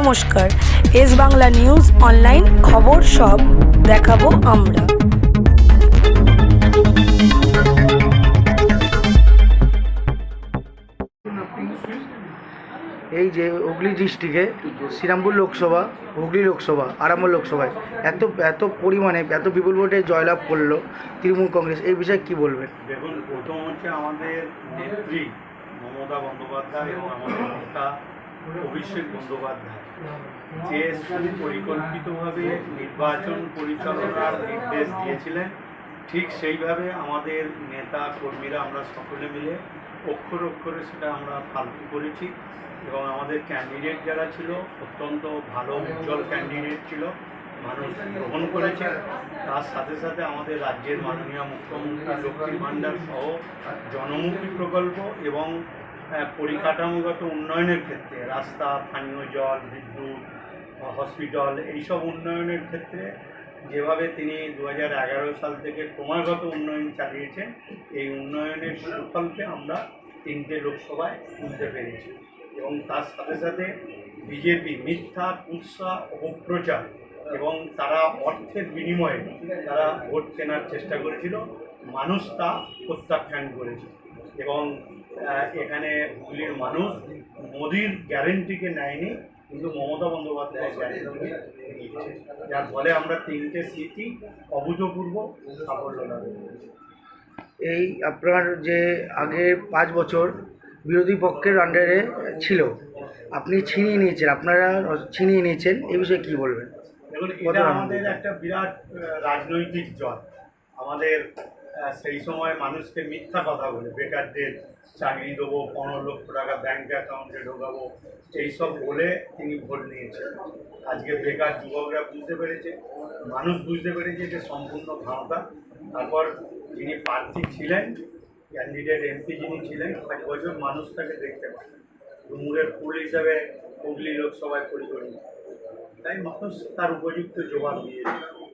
নমস্কার। S Bangla news online খবর সব দেখাবো আমরা। এই যে হুগলি ডিস্ট্রিক্টে শ্রীরামপুর লোকসভা হুগলি লোকসভা আরামবাগ লোকসভায় এত এত পরিমাণে এত বিপুল ভোটে জয়লাভ করল তৃণমূল কংগ্রেস এই বিষয়ে কি বলবেন? দেখুন প্রথম হচ্ছে আমাদের নেত্রী মমতা বন্দ্যোপাধ্যায় এবং আমাদের নেতা অভিষেক বন্দ্যোপাধ্যায়। যে সুপরিকল্পিতভাবে নির্বাচন পরিচালনার নির্দেশ দিয়েছিলেন ঠিক সেইভাবে আমাদের নেতা কর্মীরা আমরা সকলে মিলে অক্ষর অক্ষরে সেটা আমরা পালন করেছি এবং আমাদের ক্যান্ডিডেট যারা ছিল অত্যন্ত ভালো উজ্জ্বল ক্যান্ডিডেট ছিল মানুষ গ্রহণ করেছে। তার সাথে সাথে আমাদের রাজ্যের মাননীয় মুখ্যমন্ত্রী লক্ষ্মীর ভাণ্ডার সহ জনমুখী প্রকল্প এবং পরিকাঠামোগত উন্নয়নের ক্ষেত্রে, রাস্তা, পানীয় জল, বিদ্যুৎ, হসপিটাল, এইসব উন্নয়নের ক্ষেত্রে যেভাবে তিনি দু হাজার এগারো সাল থেকে ক্রমাগত উন্নয়ন চালিয়েছেন, এই উন্নয়নের সুফলকে আমরা তিনটে লোকসভায় তুলতে পেরেছি। এবং তার সাথে সাথে বিজেপি মিথ্যা, কুৎসা, অপপ্রচার এবং তারা অর্থের বিনিময়ে তারা ভোট কেনার চেষ্টা করেছিল। মানুষ তা প্রত্যাখ্যান করেছে এবং এখানে হুগলির মানুষ মোদির গ্যারেন্টিকে নেয়নি কিন্তু মমতা নিয়েছে। যার ফলে আমরা তিনটে সিটই অভূতপূর্ব সাফল্য লাভ এই আপনার যে আগে পাঁচ বছর বিরোধী পক্ষের আন্ডারে ছিল আপনি ছিনিয়ে নিয়েছেন আপনারা ছিনিয়ে নিয়েছেন এই বিষয়ে কি বলবেন? দেখুন এটা আমাদের একটা বিরাট রাজনৈতিক জয়। আমাদের সেই সময় মানুষকে মিথ্যা কথা বলে, বেকারদের চাকরি দেবো, পনেরো লক্ষ টাকা ব্যাঙ্ক অ্যাকাউন্টে ঢোকাবো এইসব বলে তিনি ভোট নিয়েছেন। আজকে বেকার যুবকরা বুঝতে পেরেছে, মানুষ বুঝতে পেরেছে যে সম্পূর্ণ ভাঁওতা। তারপর যিনি প্রার্থী ছিলেন ক্যান্ডিডেট এমপি যিনি ছিলেন, পাঁচ বছর মানুষ তাকে দেখতে পান ডুমুরের ফুল হিসাবে হুগলি লোকসভায় পরিগণিত। তাই মানুষ তার উপযুক্ত জবাব দিয়েছে।